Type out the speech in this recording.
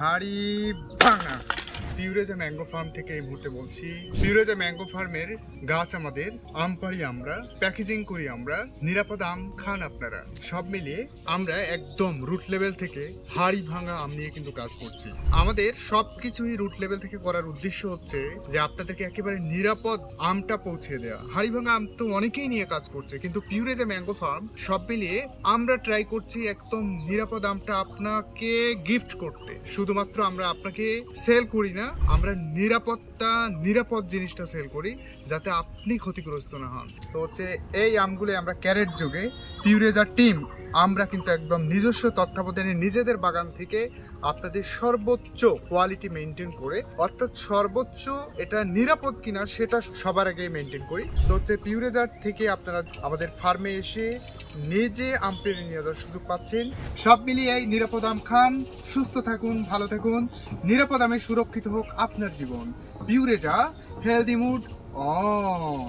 হাড়ি ভাঙা। পিউরেজা mango farm থেকে এই মুহূর্তে বলছি। পিউরেজা ম্যাঙ্গো ফার্মের গাছ আমাদের, আম পাড়ি আমরা প্যাকেজিং করি আমরা, নিরাপদ আম খান আপনারা। সব মিলিয়ে আমরা একদম রুট লেভেল থেকে হাড়ি ভাঙা আম নিয়ে কিন্তু কাজ করছি। আমাদের সব কিছুই রুট লেভেল থেকে করার উদ্দেশ্য হচ্ছে যে আপনাদেরকে একেবারে নিরাপদ আমটা পৌঁছে দেওয়া হাড়ি ভাঙা আম তো অনেকেই নিয়ে কাজ করছে, কিন্তু পিউরেজা ম্যাঙ্গো ফার্ম সব মিলিয়ে আমরা ট্রাই করছি একদম নিরাপদ আমটা আপনাকে গিফট করতে। শুধুমাত্র আমরা আপনাকে সেল করি না আমরা নিরাপত্তা, নিরাপদ জিনিসটা সেল করি যাতে আপনি ক্ষতিগ্রস্ত না হন। তো হচ্ছে এই আমগুলো আমরা ক্যারেট যুগে পিউরেজার টিম আমরা কিন্তু একদম নিজস্ব তত্ত্বাবধানে নিজেদের বাগান থেকে আপনাদের সর্বোচ্চ কোয়ালিটি মেনটেন করে, অর্থাৎ সর্বোচ্চ এটা নিরাপদ কিনা সেটা সবার আগে মেনটেন করি। তো হচ্ছে পিউরেজার থেকে আপনারা আমাদের ফার্মে এসে নিজে আম পেড়ে নিয়ে যাওয়ার সুযোগ পাচ্ছেন। সব মিলিয়ে নিরাপদ আম খান, সুস্থ থাকুন, ভালো থাকুন, নিরাপদ আমে সুরক্ষিত হোক আপনার জীবন। পিউরেজা হেলদি মুড অন